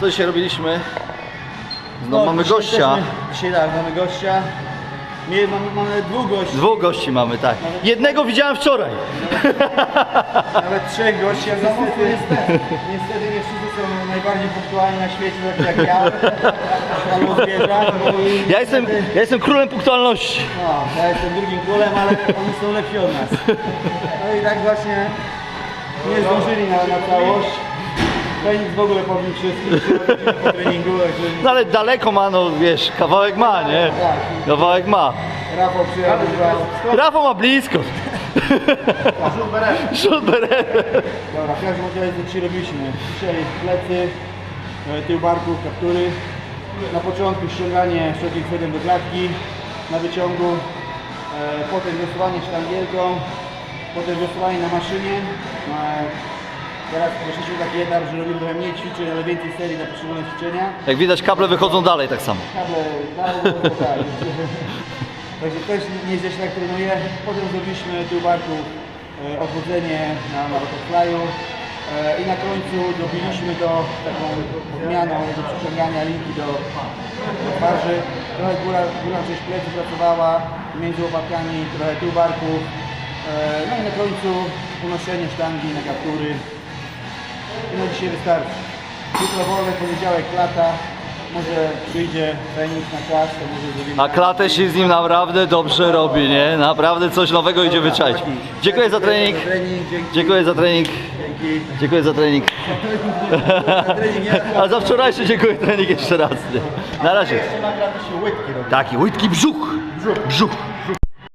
Co dzisiaj robiliśmy? No, mamy dzisiaj gościa. jesteśmy- Dzisiaj tak, mamy gościa. My, mamy, mamy dwóch gości, Dwóch gości mamy, tak. Jednego widziałem wczoraj. nawet trzech gości, ale niestety, niestety nie wszyscy są najbardziej punktualni na świecie, tak jak ja. Albo zwierzak. No, i Ja jestem, niestety- ja jestem królem punktualności. No, ja jestem drugim królem, ale oni są lepsi od nas. No i tak właśnie nie zdążyli na, na całość. Trening w ogóle powiem wszystkim, po treningu, także No ale daleko ma, no wiesz, kawałek ma, nie? Kawałek ma. Rafał przyjechał Rafał ma blisko. Rzut beret. Dobra, w każdym razie co dzisiaj robiliśmy? Dzisiaj plecy, e, tył barków, kaptury. Na początku ściąganie wszelkich chwytem do klatki na wyciągu, e, potem wysuwanie sztangielką, potem wysuwanie na maszynie. Teraz weszliśmy taki etap, że robimy trochę mniej ćwiczeń, ale więcej serii na poszczególne ćwiczenia. Jak widać kable wychodzą dalej tak samo. Kable dalej tak. Także też nie źle się tak trenuje. Potem zrobiliśmy tył barku e, odchodzenie na, butterflyu e, i na końcu dobiliśmy to taką odmianą do przyciągania linki do, do twarzy. Trochę góra, góra część plecy pracowała między łopatkami, trochę tył barku. E, no i na końcu unoszenie sztangi na kaptury. I na dzisiaj wystarczy. Jutro wolny, poniedziałek klata. Może przyjdzie trening na to może zrobimy. A klatę się z nim naprawdę dobrze robi, nie? Naprawdę coś nowego idzie wyczaić. Dziękuję za trening. Dziękuję za trening. Dziękuję za trening. A za wczorajszy dziękuję trening jeszcze raz. Nie? Na razie. Jeszcze na klatę się łydki robi. Taki łydki brzuch. Brzuch.